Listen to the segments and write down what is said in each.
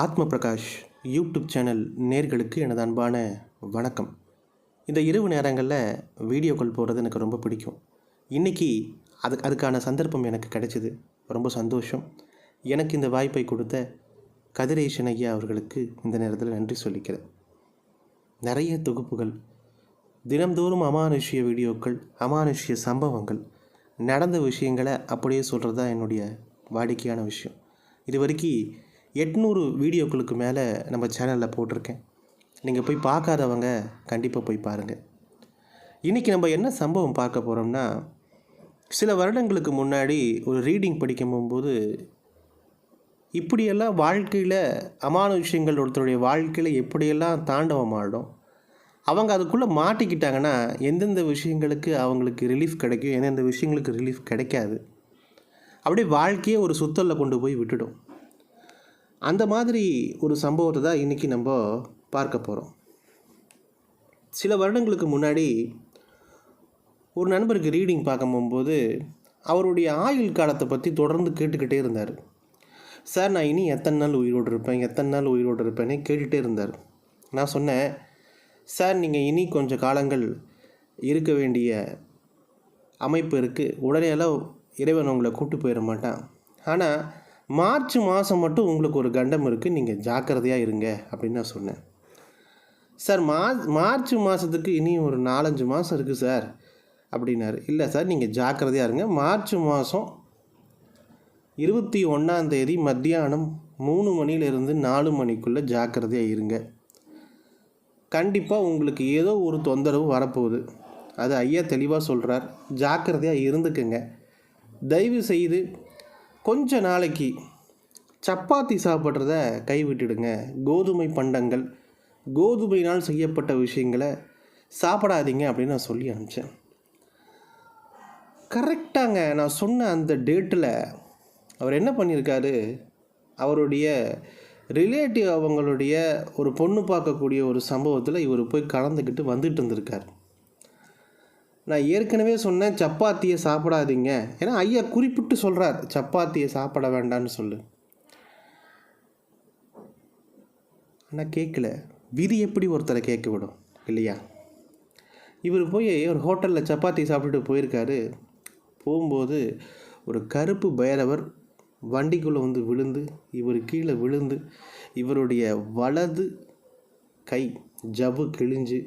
ஆத்ம Prakash YouTube channel நேர்களுக்கு எனது அன்பான வணக்கம். இந்த இரவு நேரங்களில் வீடியோக்கள் போடுறது எனக்கு ரொம்ப பிடிக்கும். இன்றைக்கி அது அதுக்கான சந்தர்ப்பம் எனக்கு கிடைச்சிது. ரொம்ப சந்தோஷம். எனக்கு இந்த வாய்ப்பை கொடுத்த கதிரேசன் ஐயா அவர்களுக்கு இந்த நேரத்தில் நன்றி சொல்லிக்கிறேன். நிறைய தொகுப்புகள் தினம்தோறும் அமானுஷ்ய வீடியோக்கள் அமானுஷ்ய சம்பவங்கள் நடந்த விஷயங்களை அப்படியே சொல்கிறது தான் என்னுடைய வாடிக்கையான விஷயம். இது வரைக்கும் எட்நூறு வீடியோக்களுக்கு மேலே நம்ம சேனலில் போட்டிருக்கேன். நீங்கள் போய் பார்க்காதவங்க கண்டிப்பாக போய் பாருங்கள் இன்றைக்கி நம்ம என்ன சம்பவம் பார்க்க போகிறோம்னா சில வருடங்களுக்கு முன்னாடி ஒரு ரீடிங் படிக்கும் போகும்போது இப்படியெல்லாம் வாழ்க்கையில் அமானுஷ்யங்கள் ஒருத்தருடைய வாழ்க்கையில் எப்படியெல்லாம் தாண்டவம் ஆடும் அவங்க அதுக்குள்ளே மாட்டிக்கிட்டாங்கன்னா எந்தெந்த விஷயங்களுக்கு அவங்களுக்கு ரிலீஃப் கிடைக்கும் எந்தெந்த விஷயங்களுக்கு ரிலீஃப் கிடைக்காது. அப்படியே வாழ்க்கையே ஒரு சுத்தலில் கொண்டு போய் விட்டுடும். அந்த மாதிரி ஒரு சம்பவத்தை தான் இன்றைக்கி நம்ம பார்க்க போகிறோம் சில வருடங்களுக்கு முன்னாடி ஒரு நண்பருக்கு ரீடிங் பார்க்க போகும்போது அவருடைய ஆயுள் காலத்தை பற்றி தொடர்ந்து கேட்டுக்கிட்டே இருந்தார். சார் நான் இனி எத்தனை நாள் உயிரோடு இருப்பேன்? எத்தனை நாள் உயிரோடு இருப்பேன்னு கேட்டுகிட்டே இருந்தார். நான் சொன்னேன் சார் நீங்கள் இனி கொஞ்சம் காலங்கள் இருக்க வேண்டிய அமைப்பு இருக்குது உடனே எல்லாம் இறைவன் உங்களை கூப்பிட்டு போயிட மாட்டான். ஆனால் மார்ச் மாதம் மட்டும் உங்களுக்கு ஒரு கண்டம் இருக்குது நீங்கள் ஜாக்கிரதையாக இருங்க அப்படின்னு நான் சொன்னேன். சார் மா மார்ச் மாதத்துக்கு இனி ஒரு நாலஞ்சு மாதம் இருக்குது சார் அப்படின்னாரு. இல்லை சார் நீங்கள் ஜாக்கிரதையாக இருங்க. மார்ச் மாதம் இருபத்தி ஒன்றாந்தேதி மத்தியானம் மூணு மணிலேருந்து நாலு மணிக்குள்ளே ஜாக்கிரதையாக இருங்க. கண்டிப்பாக உங்களுக்கு ஏதோ ஒரு தொந்தரவு வரப்போகுது. அது ஐயா தெளிவாக சொல்கிறார் ஜாக்கிரதையாக இருந்துக்குங்க. தயவு செய்து கொஞ்ச நாளைக்கு சப்பாத்தி சாப்பிட்றத கைவிட்டுடுங்க. கோதுமை பண்டங்கள் கோதுமையினால் செய்யப்பட்ட விஷயங்களை சாப்பிடாதீங்க அப்படின்னு நான் சொல்லி அனுப்பிச்சேன். கரெக்டாங்க. நான் சொன்ன அந்த டேட்டில் அவர் என்ன பண்ணியிருக்காரு? அவருடைய ரிலேட்டிவ் அவங்களுடைய ஒரு பொண்ணு பார்க்கக்கூடிய ஒரு சம்பவத்தில் இவர் போய் கலந்துக்கிட்டு வந்துட்டு இருந்திருக்கார். நான் ஏற்கனவே சொன்னேன் சப்பாத்தியை சாப்பிடாதீங்க. ஏன்னா ஐயா குறிப்பிட்டு சொல்கிறார் சப்பாத்தியை சாப்பிட வேண்டாம்னு சொல்லு. ஆனால் கேட்கல விதி எப்படி ஒருத்தரை கேட்க விடும் இல்லையா? இவர் போய் ஒரு ஹோட்டலில் சப்பாத்தி சாப்பிட்டுட்டு போயிருக்காரு. போகும்போது ஒரு கருப்பு பைரவர் வண்டிக்குள்ளே வந்து விழுந்து இவர் கீழே விழுந்து இவருடைய வலது கை ஜவ்வு கிழிஞ்சு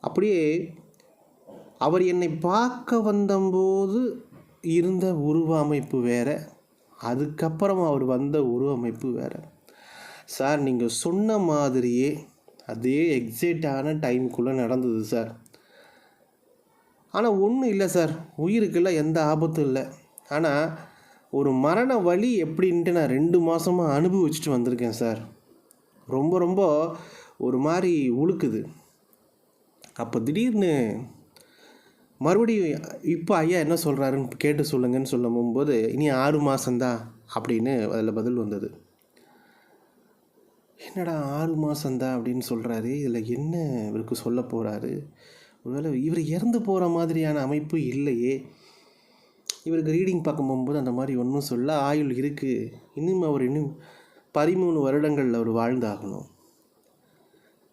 அப்படியே அவர் என்னை பார்க்க வந்தபோது இருந்த உருவ அமைப்பு வேற அதுக்கப்புறம் அவர் வந்த உருவ அமைப்பு வேற. சார் நீங்கள் சொன்ன மாதிரியே அதே எக்ஸைட்டான டைமுக்குள்ளே நடந்தது சார். ஆனால் ஒன்றும் இல்லை சார். உயிருக்கெல்லாம் எந்த ஆபத்தும் இல்லை. ஆனால் ஒரு மரண வழி எப்படின்ட்டு நான் ரெண்டு மாதமாக அனுபவிச்சுட்டு வந்திருக்கேன் சார். ரொம்ப ரொம்ப ஒரு மாதிரி உழுக்குது. அப்போ திடீர்னு மறுபடியும் இப்போ ஐயா என்ன சொல்கிறாருன்னு கேட்டு சொல்லுங்கன்னு சொல்லும் போது இனி ஆறு மாதந்தான் அப்படின்னு அதில் பதில் வந்தது. என்னடா ஆறு மாதந்தான் அப்படின்னு சொல்கிறாரு இதில் என்ன இவருக்கு சொல்ல போகிறாரு ஒருவேளை இவர் இறந்து போகிற மாதிரியான அமைப்பு இல்லையே. இவருக்கு ரீடிங் பார்க்க போகும்போது அந்த மாதிரி ஒன்றும் சொல்ல ஆயுள் இருக்குது இன்னும் அவர் இன்னும் பதிமூணு வருடங்கள் அவர் வாழ்ந்தாகணும்.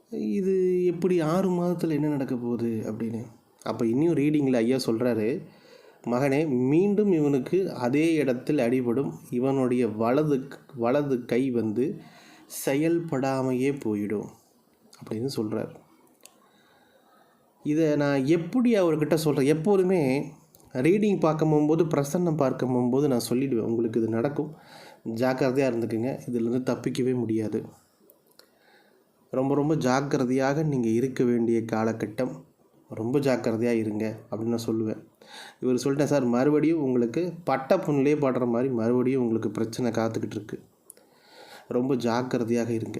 இது எப்படி ஆறு மாதத்தில் என்ன நடக்க போகுது அப்படின்னு. அப்போ இன்னும் ரீடிங்கில் ஐயா சொல்கிறாரு மகனே மீண்டும் இவனுக்கு அதே இடத்தில் அடிபடும். இவனுடைய வலது வலது கை வந்து செயல்படாமையே போயிடும். அப்படின்னு சொல்கிறார் இதை நான் எப்படி அவர்கிட்ட சொல்கிறேன் எப்போதுமே ரீடிங் பார்க்க போகும்போது பிரசன்னம் பார்க்க போகும்போது நான் சொல்லிவிடுவேன் உங்களுக்கு இது நடக்கும். ஜாக்கிரதையாக இருந்துக்குங்க. இதிலேருந்து தப்பிக்கவே முடியாது. ரொம்ப ரொம்ப ஜாக்கிரதையாக நீங்கள் இருக்க வேண்டிய காலகட்டம். ரொம்ப ஜாக்கிரதையாக இருங்க அப்படின்னு நான் சொல்லுவேன். இவர் சொல்லிட்டேன் சார் மறுபடியும் உங்களுக்கு பட்ட புண்ணிலே படுற மாதிரி மறுபடியும் உங்களுக்கு பிரச்சனை காத்துக்கிட்டு இருக்கு. ரொம்ப ஜாக்கிரதையாக இருங்க.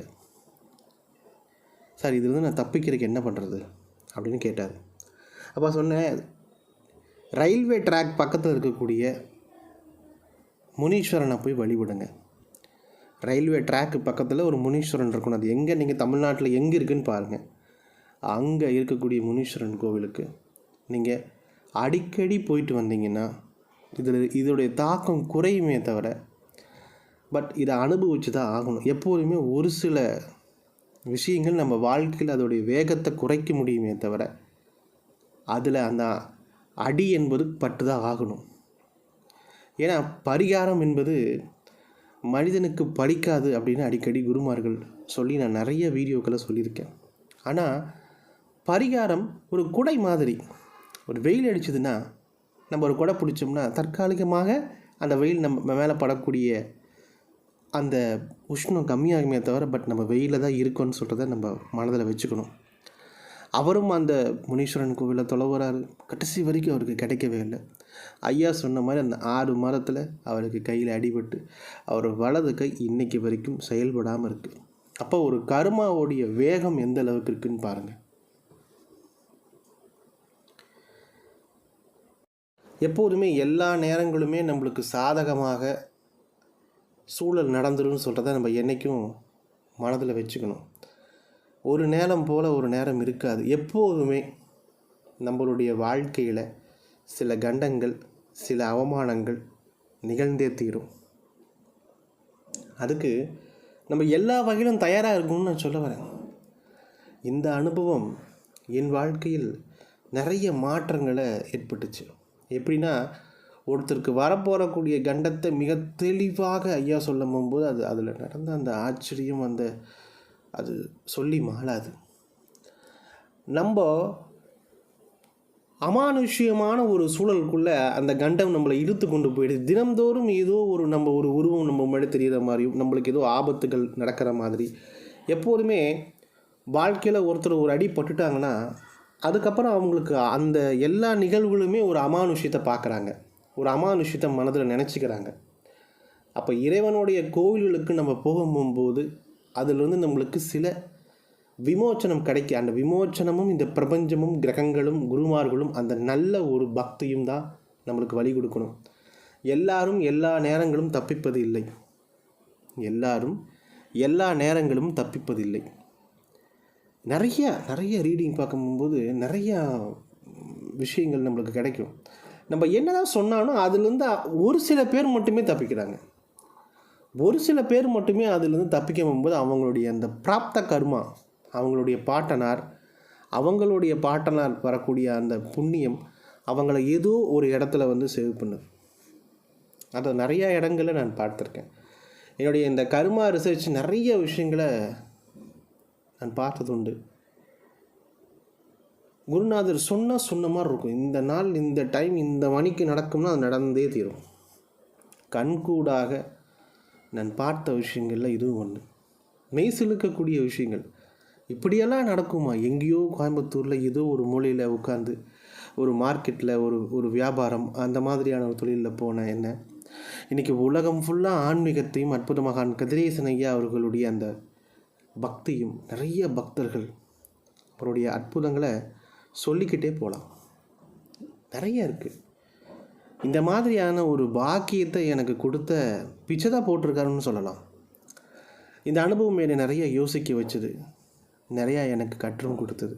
சார் இதுலேருந்து நான் தப்பிக்கிறதுக்கு என்ன பண்ணுறது அப்படின்னு கேட்டார். அப்போ சொன்னேன் ரயில்வே ட்ராக் பக்கத்தில் இருக்கக்கூடிய முனீஸ்வரனை போய் வழிபடுங்க. ரயில்வே ட்ராக்கு பக்கத்தில் ஒரு முனீஸ்வரன் இருக்கணும். அது எங்கே நீங்கள் தமிழ்நாட்டில் எங்கே இருக்குன்னு பாருங்கள் அங்கே இருக்கக்கூடிய முனீஸ்வரன் கோவிலுக்கு நீங்கள் அடிக்கடி போயிட்டு வந்தீங்கன்னா இதில் இதோடைய தாக்கம் குறையுமே தவிர பட் இதை அனுபவிச்சு தான் ஆகணும். எப்போதுமே ஒரு சில விஷயங்கள் நம்ம வாழ்க்கையில் அதோடைய வேகத்தை குறைக்க முடியுமே தவிர அதில் அந்த அடி என்பது பட்டு தான் ஆகணும். ஏன்னா பரிகாரம் என்பது மனிதனுக்கு படிக்காது அப்படின்னு அடிக்கடி குருமார்கள் சொல்லி நான் நிறைய வீடியோக்களை சொல்லியிருக்கேன். ஆனால் பரிகாரம் ஒரு குடை மாதிரி. ஒரு வெயில் அடிச்சதுன்னா நம்ம ஒரு குடை பிடிச்சோம்னா தற்காலிகமாக அந்த வெயில் நம்ம மேலே படக்கூடிய அந்த உஷ்ணம் கம்மியாகுமே தவிர பட் நம்ம வெயிலில் தான் இருக்கோன்னு சொல்கிறத நம்ம மனதில் வச்சுக்கணும். அவரும் அந்த முனீஸ்வரன் கோவிலில் தொலைவுறாரு கடைசி வரைக்கும் அவருக்கு கிடைக்கவே இல்லை. ஐயா சொன்ன மாதிரி அந்த ஆறு மாதத்தில் அவருக்கு கையில் அடிபட்டு அவர் வலது கை இன்னைக்கு வரைக்கும் செயல்படாமல் இருக்குது அப்போ ஒரு கருமாவுடைய வேகம் எந்த அளவுக்கு இருக்குன்னு பாருங்கள் எப்போதுமே எல்லா நேரங்களுமே நம்மளுக்கு சாதகமாக சூழல் நடந்துடும் சொல்கிறத நம்ம என்றைக்கும் மனதில் வச்சுக்கணும். ஒரு நேரம் போல் ஒரு நேரம் இருக்காது. எப்போதுமே நம்மளுடைய வாழ்க்கையில் சில கண்டங்கள் சில அவமானங்கள் நிகழ்ந்தே தீரும். அதுக்கு நம்ம எல்லா வகையிலும் தயாராக இருக்கணும்னு நான் சொல்ல வரேன். இந்த அனுபவம் என் வாழ்க்கையில் நிறைய மாற்றங்களை ஏற்பட்டுச்சு. எப்படின்னா ஒருத்தருக்கு வரப்போறக்கூடிய கண்டத்தை மிக தெளிவாக ஐயா சொல்லும் போகும்போது அது அதில் நடந்த அந்த ஆச்சரியம் அந்த அது சொல்லி மாளாது. நம்ம அமானுஷ்யமான ஒரு சூழலுக்குள்ளே அந்த கண்டம் நம்மளை இழுத்து கொண்டு போயிடுது. தினம்தோறும் ஏதோ ஒரு நம்ம ஒரு உருவம் நம்ம மேலே தெரிகிற மாதிரியும் நம்மளுக்கு ஏதோ ஆபத்துகள் நடக்கிற மாதிரி. எப்போதுமே வாழ்க்கையில் ஒருத்தர் ஒரு அடி பட்டுட்டாங்கன்னா அதுக்கப்புறம் அவங்களுக்கு அந்த எல்லா நிகழ்வுகளுமே ஒரு அமானுஷ்யத்தை பார்க்குறாங்க. ஒரு அமானுஷ்யத்தை மனதில் நினச்சிக்கிறாங்க. அப்போ இறைவனுடைய கோவில்களுக்கு நம்ம போகும்போது அதிலிருந்து நம்மளுக்கு சில விமோச்சனம் கிடைக்க அந்த விமோச்சனமும் இந்த பிரபஞ்சமும் கிரகங்களும் குருமார்களும் அந்த நல்ல ஒரு பக்தியும் தான் நம்மளுக்கு வழி கொடுக்கணும். எல்லாரும் எல்லா நேரங்களும் தப்பிப்பது இல்லை எல்லாரும் எல்லா நேரங்களும் தப்பிப்பதில்லை. நிறைய நிறைய ரீடிங் பார்க்கும்போது நிறையா விஷயங்கள் நம்மளுக்கு கிடைக்கும். நம்ம என்னதான் சொன்னாலும் அதுலேருந்து ஒரு சில பேர் மட்டுமே தப்பிக்கிறாங்க. ஒரு சில பேர் மட்டுமே அதுலேருந்து தப்பிக்க போகும்போது அவங்களுடைய அந்த பிராப்த கர்மா அவங்களுடைய பாட்டனார் அவங்களுடைய பாட்டனார் வரக்கூடிய அந்த புண்ணியம் அவங்கள ஏதோ ஒரு இடத்துல வந்து சேவ் பண்ணுது. அதை நிறையா இடங்களில் நான் பார்த்துருக்கேன். என்னுடைய இந்த கர்மா ரிசர்ச் நிறைய விஷயங்களை நான் பார்த்தது உண்டு குருநாதர் சொன்னால் சொன்ன மாதிரி இருக்கும். இந்த நாள் இந்த டைம் இந்த மணிக்கு நடக்கும்னா அது நடந்தே தீரும். கண்கூடாக நான் பார்த்த விஷயங்களில் இதுவும் ஒன்று மெய் சிலுக்கக்கூடிய விஷயங்கள். இப்படியெல்லாம் நடக்குமா? எங்கேயோ கோயம்புத்தூரில் ஏதோ ஒரு மூலையில் உட்காந்து ஒரு மார்க்கெட்டில் ஒரு ஒரு வியாபாரம் அந்த மாதிரியான ஒரு தொழிலில் போன என்ன? இன்றைக்கி உலகம் ஃபுல்லாக ஆன்மீகத்தையும் அற்புத மகான் கதிரேசன் ஐயா அவர்களுடைய அந்த பக்தியும் நிறைய பக்தர்கள் அவருடைய அற்புதங்களை சொல்லிக்கிட்டே போகலாம். நிறைய இருக்குது இந்த மாதிரியான ஒரு பாக்கியத்தை எனக்கு கொடுத்த பிச்சை தான் போட்டிருக்காருன்னு சொல்லலாம். இந்த அனுபவம் என்னை நிறைய யோசிக்க வச்சுது. நிறையா எனக்கு கற்றும் கொடுத்தது.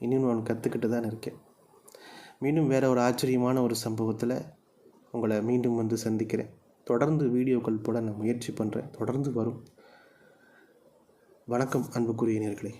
இன்னும் நான் கற்றுக்கிட்டு தான் இருக்கேன். மீண்டும் வேறு ஒரு ஆச்சரியமான ஒரு சம்பவத்தில் உங்களை மீண்டும் வந்து சந்திக்கிறேன். தொடர்ந்து வீடியோக்கள் போட நான் முயற்சி பண்ணுறேன் தொடர்ந்து வரும். வணக்கம் அன்புக்குரிய நேர்களே.